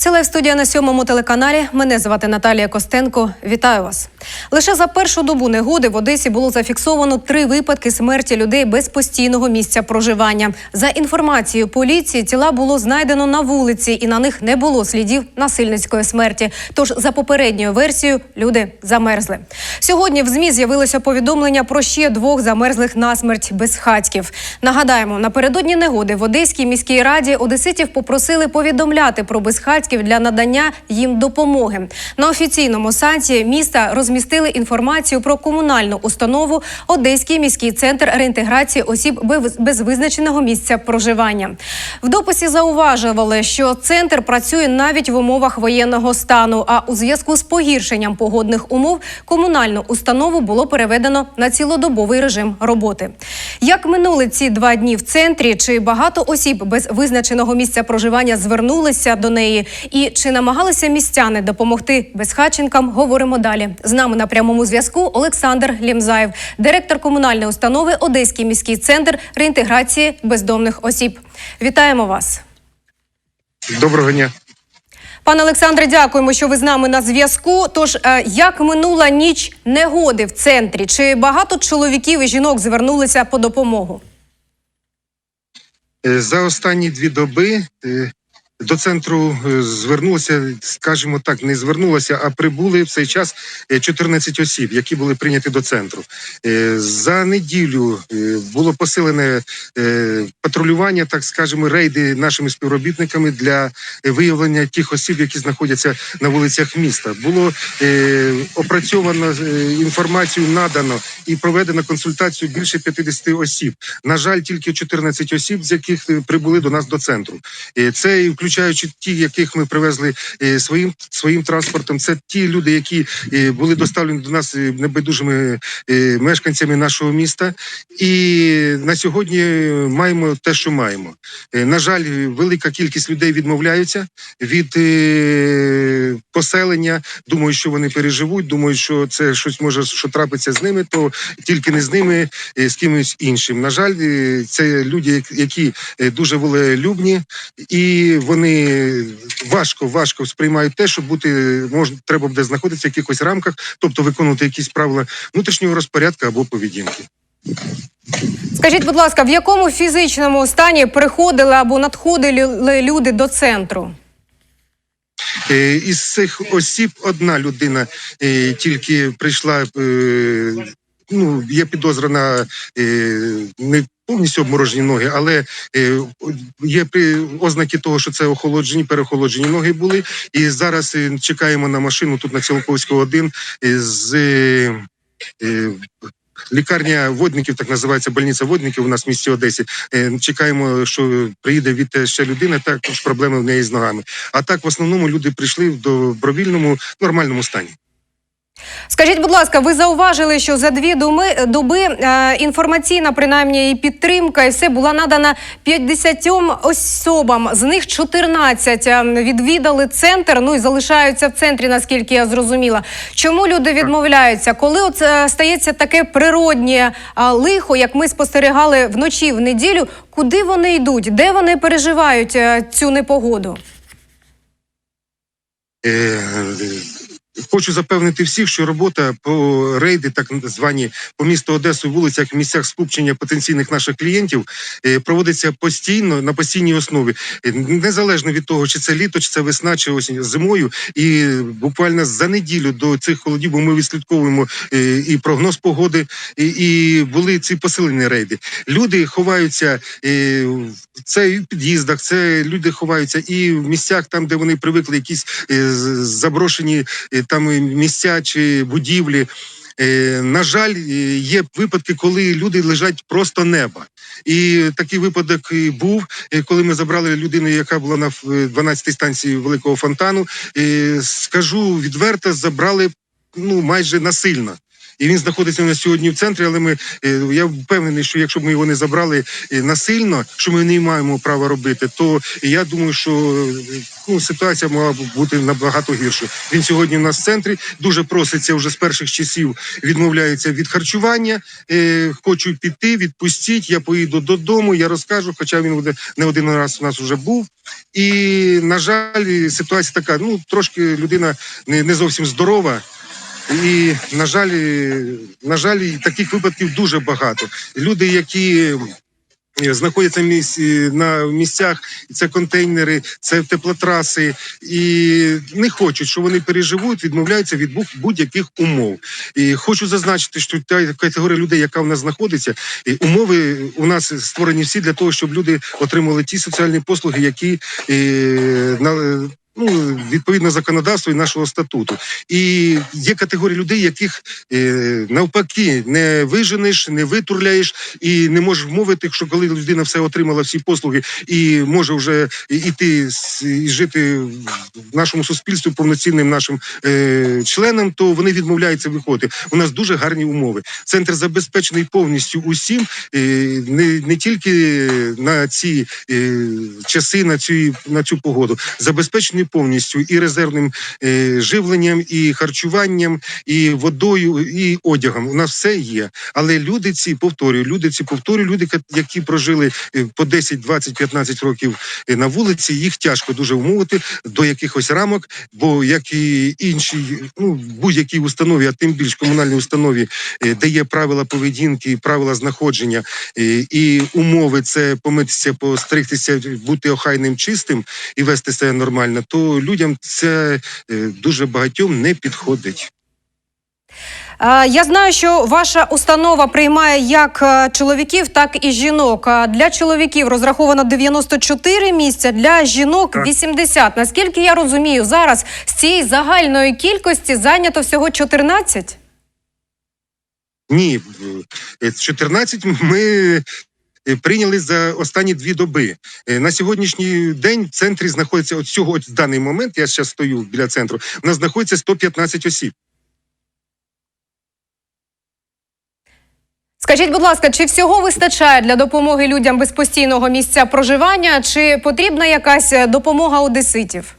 Це лайв студія на сьомому телеканалі. Мене звати Наталія Костенко. Вітаю вас. Лише за першу добу негоди в Одесі було зафіксовано три випадки смерті людей без постійного місця проживання. За інформацією поліції, тіла було знайдено на вулиці, і на них не було слідів насильницької смерті. Тож, за попередньою версією, люди замерзли. Сьогодні в змі з'явилося повідомлення про ще двох замерзлих насмерть безхатьків. Нагадаємо, напередодні негоди в Одеській міській раді одеситів попросили повідомляти про безхатьків для надання їм допомоги. На офіційному сайті міста розмістили інформацію про комунальну установу Одеський міський центр реінтеграції осіб без визначеного місця проживання. В дописі зауважували, що центр працює навіть в умовах воєнного стану. А у зв'язку з погіршенням погодних умов комунальну установу було переведено на цілодобовий режим роботи. Як минули ці два дні в центрі? Чи багато осіб без визначеного місця проживання звернулися до неї? І чи намагалися містяни допомогти безхатченкам? Говоримо далі. З нами на прямому зв'язку Олександр Лімзаєв, директор комунальної установи Одеський міський центр реінтеграції бездомних осіб. Вітаємо вас. Доброго дня. Пане Олександре, дякуємо, що ви з нами на зв'язку. Тож, е, як минула ніч негоди в центрі? Чи багато чоловіків і жінок звернулися по допомогу? Е, За останні дві доби е, до центру е, звернулося, скажімо так, не звернулося, а прибули в цей час е, 14 осіб, які були прийняті до центру. Е, За неділю е, було посилене е, патрулювання, так скажемо, рейди нашими співробітниками для е, виявлення тих осіб, які знаходяться на вулицях міста. Було е, опрацьовано е, інформацію, надано і проведено консультацію більше 50 осіб. На жаль, тільки 14 осіб, з яких е, прибули до нас до центру. Е, Це і включаючи ті, яких ми привезли е, своїм своїм транспортом. Це ті люди, які е, були доставлені до нас е, небайдужими мешканцями нашого міста. І на сьогодні маємо те, що маємо. На жаль, велика кількість людей відмовляються від поселення. Думаю, що вони переживуть. Думаю, що це щось може що трапиться з ними, то тільки не з ними, з кимось іншим. На жаль, це люди, які дуже волелюбні, і вони важко важко сприймають те, що бути можна треба буде знаходитися в якихось рамках, тобто виконувати якісь правила внутрішнього розпорядку або поведінки. Скажіть, будь ласка, в якому фізичному стані приходили або надходили люди до центру? Е, Із цих осіб одна людина е, тільки прийшла. е, Ну, є підозра на е, не повністю обморожені ноги, але е, є ознаки того, що це охолоджені, переохолоджені ноги були. І зараз е, чекаємо на машину тут на Цілковського 1 е, з е, лікарня водників, так називається больниця водників у нас в місті Одесі. Чекаємо, що приїде від ще людина. Також проблеми в неї з ногами. А так, в основному, люди прийшли в добровільному нормальному стані. Скажіть, будь ласка, ви зауважили, що за дві доми, доби е, інформаційна, принаймні, і підтримка, і все була надана 50 особам. З них 14 е, відвідали центр. Ну і залишаються в центрі, наскільки я зрозуміла. Чому люди відмовляються? Коли от е, стається таке природнє е, лихо, як ми спостерігали вночі в неділю, куди вони йдуть? Де вони переживають е, цю непогоду? Хочу запевнити всіх, що робота по рейди, так звані по місту Одесу, вулицях, місцях скупчення потенційних наших клієнтів, е, проводиться постійно на постійній основі, Е, незалежно від того, чи це літо, чи це весна, чи осінь зимою. І буквально за неділю до цих холодів, бо ми відслідковуємо е, і прогноз погоди, і, були ці посилені рейди. Люди ховаються це і в під'їздах, це люди ховаються і в місцях, там де вони привикли, якісь заброшені там і місця чи будівлі. Е, На жаль, е, є випадки, коли люди лежать просто неба. І такий випадок і був, е, коли ми забрали людину, яка була на ф- 12-й станції великого фонтану. І, Скажу відверто, забрали ну майже насильно. І він знаходиться на сьогодні в центрі. Але ми е, я впевнений, що якщо б ми його не забрали е, насильно, що ми не маємо права робити, то я думаю, що ну, ситуація могла б бути набагато гірше. Він сьогодні в нас в центрі дуже проситься вже з перших часів. Відмовляється від харчування. Е, хочу піти, відпустіть. Я поїду додому. Я розкажу. Хоча він буде не один раз у нас вже був. І на жаль, ситуація така. Ну трошки людина не зовсім здорова. І на жаль, на жаль, таких випадків дуже багато. Люди, які е, знаходяться на місцях, це контейнери, це теплотраси, і не хочуть, що вони переживуть, відмовляються від будь- будь-яких умов. І хочу зазначити, що та категорія людей, яка в нас знаходиться, і умови у нас створені всі для того, щоб люди отримали ті соціальні послуги, які е, на. Ну, відповідно законодавству і нашого статуту, і є категорії людей, яких е, навпаки не виженеш, не витурляєш і не можеш вмовити, що коли людина все отримала всі послуги і може вже іти і жити в нашому суспільстві повноцінним нашим е, членам, то вони відмовляються виходити. У нас дуже гарні умови. Центр забезпечений повністю усім, е, не, не тільки на ці часи, на цю на цю погоду, забезпечений повністю і резервним е, живленням, і харчуванням, і водою, і одягом. У нас все є. Але люди ці повторюю, люди ці повторюю, люди, які прожили е, по 10, 20, 15 років е, на вулиці, їх тяжко дуже вмовити до якихось рамок, бо як і інші, ну будь-якій установі, а тим більш комунальній установі, де є правила поведінки, правила знаходження і умови, це помитися, постригтися, бути охайним, чистим і вести себе нормально, то людям це е, дуже багатьом не підходить. Я знаю, що ваша установа приймає як е, чоловіків, так і жінок. Для чоловіків розраховано 94 місця, для жінок 80. Наскільки я розумію, зараз з цієї загальної кількості зайнято всього 14? Ні, е, 14 ми е, прийняли за останні дві доби. Е, На сьогоднішній день в центрі знаходиться от цього от в даний момент. Я зараз стою біля центру. У нас знаходиться 115 осіб. Скажіть, будь ласка, чи всього вистачає для допомоги людям без постійного місця проживання, чи потрібна якась е, допомога одеситів?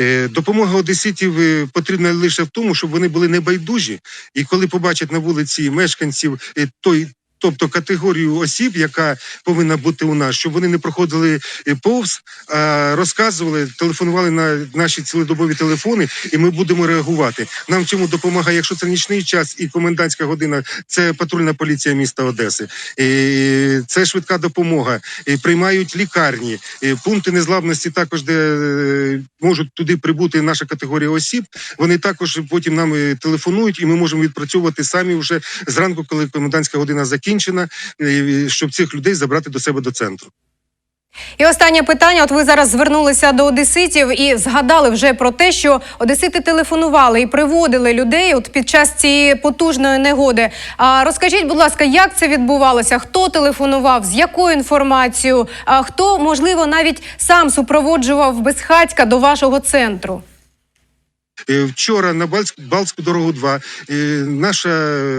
Е, Допомога одеситів е, потрібна лише в тому, щоб вони були небайдужі, і коли побачать на вулиці мешканців е, той. Тобто категорію осіб, яка повинна бути у нас, щоб вони не проходили е, повз, а розказували, телефонували на наші цілодобові телефони, і ми будемо реагувати. Нам в цьому допомагає, якщо це нічний час і комендантська година, це патрульна поліція міста Одеси, Е, це швидка допомога, Е, приймають лікарні, Е, пункти незламності також, де е, можуть туди прибути наша категорія осіб. Вони також потім нам е, телефонують, і ми можемо відпрацьовувати самі вже зранку, коли комендантська година закінчена, е, щоб цих людей забрати до себе до центру. І останнє питання. От ви зараз звернулися до одеситів і згадали вже про те, що одесити телефонували і приводили людей от під час цієї потужної негоди. А розкажіть, будь ласка, як це відбувалося? Хто телефонував, з якою інформацією? А хто можливо навіть сам супроводжував безхатька до вашого центру? Вчора на Балтську, Балтську дорогу 2 е, наша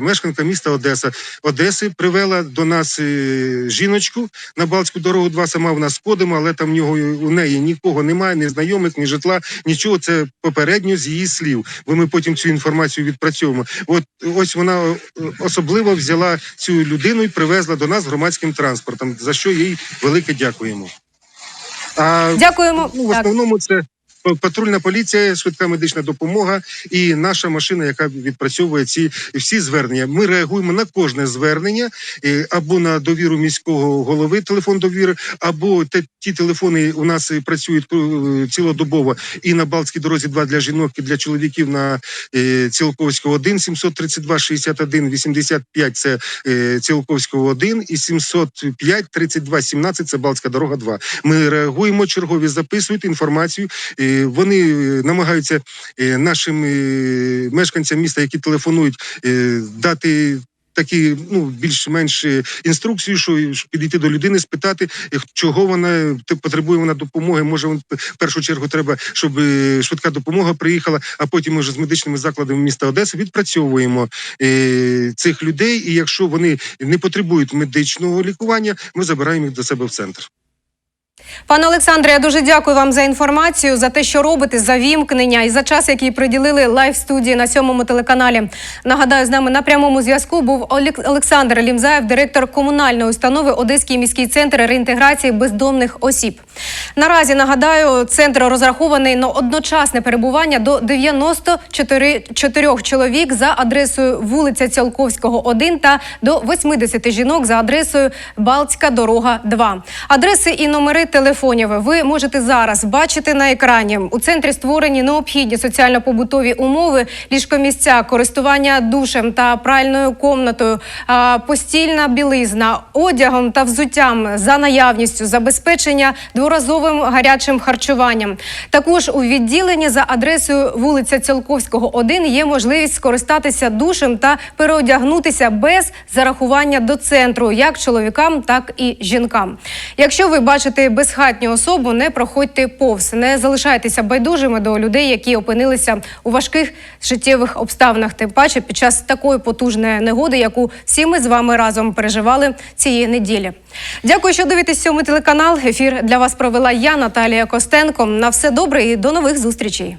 мешканка міста Одеса Одеси привела до нас е, жіночку на Балтську дорогу 2 Сама вона з кодом, але там в нього у неї нікого немає, ні знайомих, ні житла, нічого. Це попередньо з її слів. Бо ми потім цю інформацію відпрацьовуємо. От ось вона е, особливо взяла цю людину і привезла до нас громадським транспортом, за що їй велике дякуємо. А Дякуємо. Ну, в Так. це патрульна поліція, швидка медична допомога і наша машина, яка відпрацьовує ці всі звернення. Ми реагуємо на кожне звернення або на довіру міського голови, телефон довіри, або те, ті телефони у нас працюють е, цілодобово і на Балтській дорозі 2 для жінок, і для чоловіків на Цілковського 1, 732 61 85 це е, Цілковського 1 і 705 32 17 це Балтська дорога 2. Ми реагуємо, чергові записують інформацію. Вони е, намагаються е, нашим е, мешканцям міста, які телефонують, дати. такі ну більш-менш інструкцію, що підійти до людини, спитати, чого вона потребує вона допомоги. Може, в першу чергу треба, щоб швидка допомога приїхала, а потім ми вже з медичними закладами міста Одеси відпрацьовуємо цих людей. І якщо вони не потребують медичного лікування, ми забираємо їх до себе в центр. Пане Олександре, я дуже дякую вам за інформацію, за те, що робите, за вімкнення і за час, який приділили лайв студії на сьомому телеканалі. Нагадаю, з нами на прямому зв'язку був Олек- Олександр Лімзаєв, директор комунальної установи Одеський міський центр реінтеграції бездомних осіб. Наразі нагадаю, центр розрахований на одночасне перебування до 94 чотирьох чоловік за адресою вулиця Цялковського, 1 та до 80 жінок за адресою Балтська дорога 2. Адреси і номери ви можете зараз бачити на екрані. У центрі створені необхідні соціально-побутові умови, ліжкомісця, користування душем та пральною комнатою, постільна білизна, одягом та взуттям за наявністю, забезпечення дворазовим гарячим харчуванням. Також у відділенні за адресою вулиця Цілковського, 1 є можливість скористатися душем та переодягнутися без зарахування до центру, як чоловікам, так і жінкам. Якщо ви бачите безхатню особу, не проходьте повз, не залишайтеся байдужими до людей, які опинилися у важких життєвих обставинах. Тим паче під час такої потужної негоди, яку всі ми з вами разом переживали цієї неділі. Дякую, що дивитесь сьомий телеканал. Ефір для вас провела я, Наталія Костенко. На все добре і до нових зустрічей.